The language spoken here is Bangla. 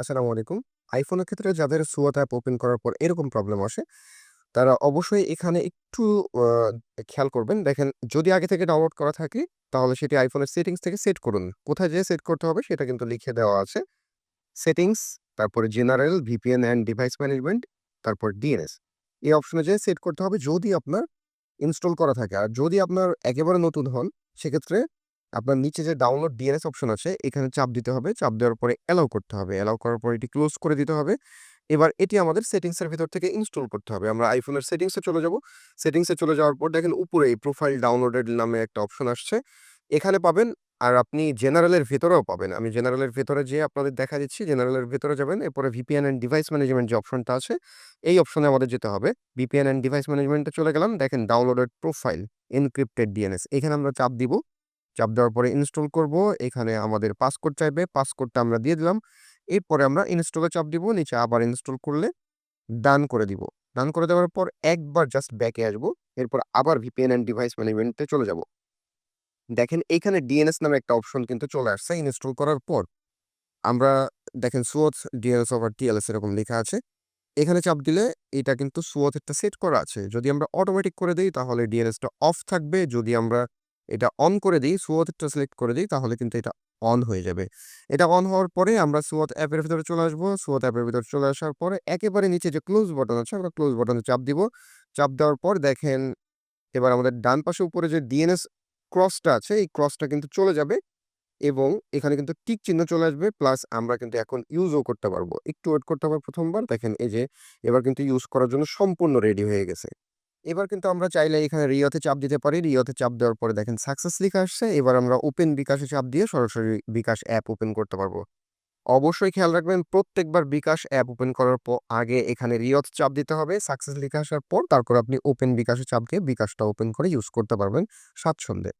আসসালামু আলাইকুম। আইফোনের ক্ষেত্রে যাদের সুয়াত অ্যাপ ওপেন করার পর এরকম প্রবলেম আসে, তারা অবশ্যই এখানে একটু খেয়াল করবেন। দেখেন যদি আগে থেকে ডাউনলোড করা থাকে, তাহলে সেটি আইফোনের সেটিংস থেকে সেট করুন। কোথায় যেয়ে সেট করতে হবে সেটা কিন্তু লিখে দেওয়া আছে। সেটিংস, তারপরে general, VPN and device management, তারপর ডিএনএস এই অপশনে যেয়ে সেট করতে হবে যদি আপনার ইনস্টল করা থাকে। আর যদি আপনার একেবারে নতুন হন, সেক্ষেত্রে আপনার নিচে যে ডাউনলোড ডিএনএস অপশন আছে, এখানে চাপ দিতে হবে। চাপ দেওয়ার পরে অ্যালাউ করতে হবে। অ্যালাউ করার পর এটি ক্লোজ করে দিতে হবে। এবার এটি আমাদের সেটিংসের ভিতর থেকে ইনস্টল করতে হবে। আমরা আইফোনের সেটিংসে চলে যাব। সেটিংসে চলে যাওয়ার পর দেখেন উপরে এই প্রোফাইল ডাউনলোডেড নামে একটা অপশন আসছে। এখানে পাবেন আর আপনি জেনারেলের ভেতরেও পাবেন। আমি জেনারেলের ভেতরে যেয়ে আপনাদের দেখা দিচ্ছি। জেনারেলের ভেতরে যাবেন। এরপরে ভিপিএন অ্যান্ড ডিভাইস ম্যানেজমেন্ট যে অপশনটা আছে, এই অপশনে আমাদের যেতে হবে। ভিপিএন অ্যান্ড ডিভাইস ম্যানেজমেন্টে চলে গেলাম। দেখেন ডাউনলোডেড প্রোফাইল, এনক্রিপ্টেড ডিএনএস এখানে আমরা চাপ দিব। চাপ দেওয়ার পরে ইনস্টল করব। এখানে আমাদের পাসকোড চাইবে। পাসকোডটা আমরা দিয়ে দিলাম। এরপরে আমরা ইনস্টলে চাপ দিব। নিচে আবার ইনস্টল করলে ডান করে দিব। ডান করে দেওয়ার পর একবার জাস্ট ব্যাকে আসব। এরপর আবার ভিপিএন অ্যান্ড ডিভাইস ম্যানেজমেন্টে চলে যাব। দেখেন, এখানে ডিএনএস নামে একটা অপশন কিন্তু চলে আসছে ইনস্টল করার পর। আমরা দেখেন সুয়াথ DNS ওভার TLS এরকম লেখা আছে। এখানে চাপ দিলে এটা কিন্তু সুয়াথেরটা সেট করা আছে। যদি আমরা অটোমেটিক করে দিই তাহলে DNSটা অফ থাকবে। যদি আমরা এটা অন করে দিই সুয়াথেরটা সিলেক্ট করে দিই তাহলে কিন্তু এটা অন হয়ে যাবে। এটা অন হওয়ার পরে আমরা সুয়াথ অ্যাপের ভিতরে চলে আসব। সুয়াথ অ্যাপের ভিতরে চলে আসার পরে একেবারে নিচে যে ক্লোজ বাটন আছে, আমরা ক্লোজ বাটনে চাপ দিব। চাপ দেওয়ার পর দেখেন এবার আমাদের ডান পাশে উপরে যে ডিএনএস ক্রসটা আছে, এই ক্রসটা কিন্তু চলে যাবে এবং এখানে কিন্তু টিক চিহ্ন চলে আসবে। প্লাস আমরা কিন্তু এখন ইউজও করতে পারব। একটু ওয়েট করতে হবে প্রথমবার দেখেন এই যে এবার কিন্তু ইউজ করার জন্য সম্পূর্ণ রেডি হয়ে গেছে। এবার কিন্তু আমরা চাইলে এখানে রিওতে চাপ দিতে পারি। রিওতে চাপ দেওয়ার পরে দেখেন সাকসেস লিখে আসছে। এবার আমরা ওপেন বিকাশে চাপ দিয়ে সরাসরি বিকাশ অ্যাপ ওপেন করতে পারব। অবশ্যই খেয়াল রাখবেন, প্রত্যেকবার বিকাশ অ্যাপ ওপেন করার পর আগে এখানে রিওত চাপ দিতে হবে। সাকসেস লিখে আসার পর তারপর আপনি ওপেন বিকাশে চাপ দিয়ে বিকাশটা ওপেন করে ইউজ করতে পারবেন স্বাচ্ছন্দ্যে।